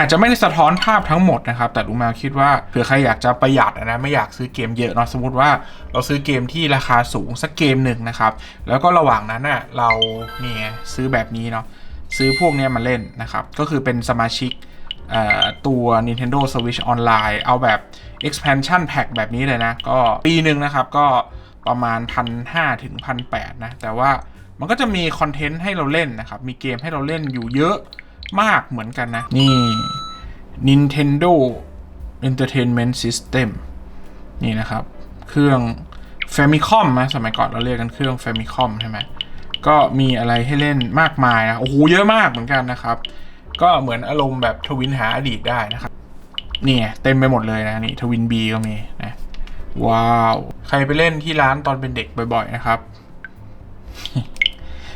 อาจจะไม่ได้สะท้อนภาพทั้งหมดนะครับ แต่ลุงแมวคิดว่าเผื่อใครอยากจะประหยัดอะนะไม่อยากซื้อเกมเยอะเนาะสมมติว่าเราซื้อเกมที่ราคาสูงสักเกมหนึ่งนะครับแล้วก็ระหว่างนั้นน่ะเราเนี่ยซื้อแบบนี้เนาะซื้อพวกนี้มาเล่นนะครับ ก็คือเป็นสมาชิกเอ่อตัว Nintendo Switch Online เอาแบบ expansion pack แบบนี้เลยนะ ก็ปีหนึ่งนะครับก็ประมาณพันห้าถึงพันแปดนะ แต่ว่ามันก็จะมีคอนเทนต์ให้เราเล่นนะครับ มีเกมให้เราเล่นอยู่เยอะ มากเหมือนกันนะ นี่ Nintendo Entertainment System นี่นะครับ เครื่อง Famicom นะสมัยก่อนเราเรียกกันเครื่อง Famicom ใช่ไหมก็มีอะไรให้เล่นมากมายนะโอ้โหเยอะมากเหมือนกันนะครับ ก็เหมือนอารมณ์แบบทวินหาอดีตได้นะครับนี่เต็มไปหมดเลยนะนี่ทวินบีก็มีนะว้าว ใครไปเล่นที่ร้านตอนเป็นเด็กบ่อย ๆ นะครับ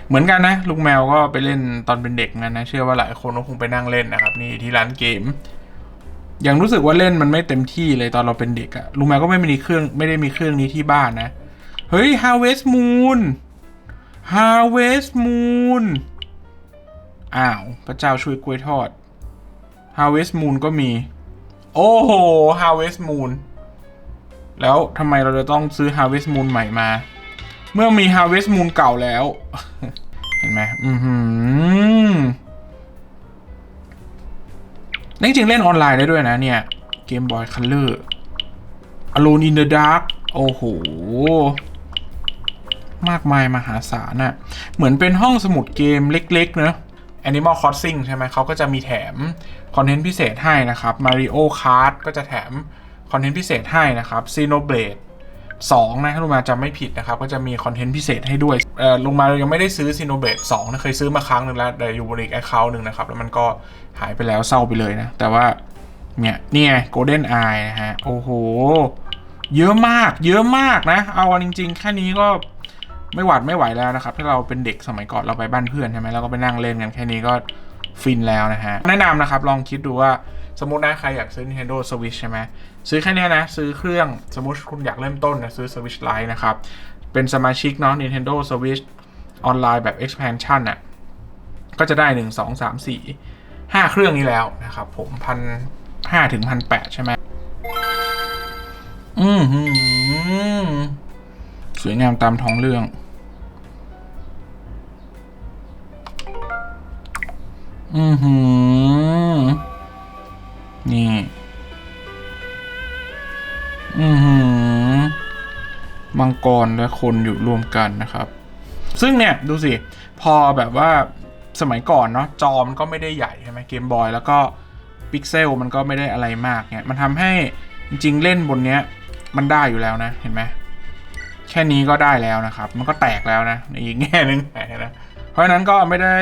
เหมือนกันนะ ลุงแมวก็ไปเล่นตอนเป็นเด็กงั้นนะ เชื่อว่าหลายคนก็คงไปนั่งเล่นนะครับ นี่ที่ร้านเกม ยังรู้สึกว่าเล่นมันไม่เต็มที่เลยตอนเราเป็นเด็กอะลุงแมวก็ไม่มีเครื่องไม่ได้มีเครื่องนี้ที่บ้านนะ เฮ้ย Harvest Moon Harvest Moon อ้าว พระเจ้าช่วยกล้วยทอด Harvest Moon ก็มี โอ้โห Harvest Moon แล้วทำไมเราจะต้องซื้อ Harvest Moon ใหม่มา เมื่อมี Harvest Moon เก่าแล้ว ห็นไหมอือหือจริงๆเล่นออนไลน์ได้ด้วยนะเนี่ย Game Boy Color Alone in the Dark โอ้โห มากมายมหาศาลน่ะ เหมือนเป็นห้องสมุดเกมเล็กๆ เนอะ Animal Crossing ใช่ไหมเขาก็จะมีแถม คอนเทนต์พิเศษให้นะครับ Mario Kart ก็จะแถม คอนเทนต์พิเศษให้นะครับ Xenoblade 2 นะถ้าลุงมาจำไม่ผิดนะครับ ก็จะมีคอนเทนต์พิเศษให้ด้วย เอ่อลุงมาเรายังไม่ได้ซื้อ Xenoblade 2นะเคยซื้อมาครั้งหนึ่งแล้วแต่อยู่บนอีกแอคเคาท์หนึ่งนะครับ แล้วมันก็หายไปแล้วเศร้าไปเลยนะ แต่ว่าเนี่ยนี่ไง Golden Eye นะฮะ โอ้โห เยอะมาก เยอะมากนะ เอาจริง ๆ แค่นี้ก็ไม่หวัดไม่ไหวแล้วนะครับ ถ้าเราเป็นเด็กสมัยก่อนเราไปบ้านเพื่อนใช่ไหมเราก็ไปนั่งเล่นกันแค่นี้ก็ฟินแล้วนะฮะ แนะนำนะครับ ลองคิดดูว่าสมมตินะใครอยากซื้อ Nintendo Switch ใช่ไหมซื้อแค่นี้นะ ซื้อเครื่องสมมติคุณอยากเริ่มต้นนะซื้อ Switch Lite นะครับ เป็นสมาชิกเนาะ Nintendo Switch ออนไลน์แบบ expansion น่ะก็จะได้ 1 2 3 4 5 เครื่องนี้แล้วนะครับผมพันห้าถึงพันแปดใช่ไหมอืมสวยงามตามท้องเรื่อง อือหือ นี่ อือหือ มังกรและคนอยู่รวมกันนะครับ ซึ่งเนี่ยดูสิ พอแบบว่าสมัยก่อนเนาะจอมันก็ไม่ได้ใหญ่ใช่ไหมเกมบอยแล้วก็พิกเซลมันก็ไม่ได้อะไรมากเนี่ยมันทำให้จริงๆเล่นบนเนี้ยมันได้อยู่แล้วนะเห็นไหมแค่นี้ก็ได้แล้วนะครับ มันก็แตกแล้วนะในอีกแง่นึงนะเพราะฉะนั้นก็ไม่ได้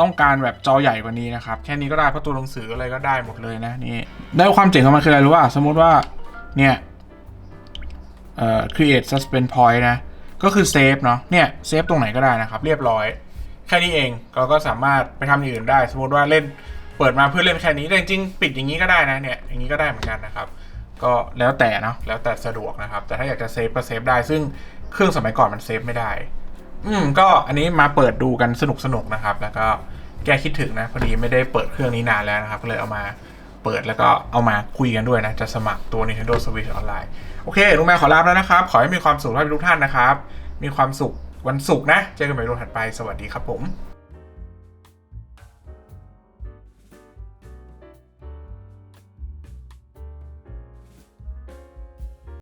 ต้องการแบบจอใหญ่กว่านี้นะครับ แค่นี้ก็ได้เพราะตัวหนังสืออะไรก็ได้หมดเลยนะนี่ได้ความเจ๋งของมันคืออะไรรู้ป่ะสมมุติว่าเนี่ย เอ่อ create suspend point นะ ก็คือเซฟเนาะเนี่ยเซฟตรงไหนก็ได้นะครับ เรียบร้อย แค่นี้เองเราก็สามารถไปทำอย่างอื่นได้ สมมติว่าเล่นเปิดมาเพื่อเล่นแค่นี้แต่จริงๆปิดอย่างนี้ก็ได้นะเนี่ยอย่างนี้ก็ได้เหมือนกันนะครับก็แล้วแต่เนาะแล้วแต่สะดวกนะครับ แต่ถ้าอยากจะเซฟก็เซฟได้ ซึ่งเครื่องสมัยก่อนมันเซฟไม่ได้ อืมก็อันนี้มาเปิดดูกันสนุกสนุกๆนะครับ แล้วก็แก้คิดถึงนะ พอดีไม่ได้เปิดเครื่องนี้นานแล้วนะครับ ก็เลยเอามา เปิดแล้วก็เอามาคุยกันด้วยนะ จะสมัครตัว Nintendo Switch ออนไลน์โอเคลุงแม่ขอลาแล้วนะครับ ขอให้มีความสุขทุกท่านนะครับ มีความสุขวันศุกร์นะ เจอกันใหม่ในวันถัดไป สวัสดีครับผม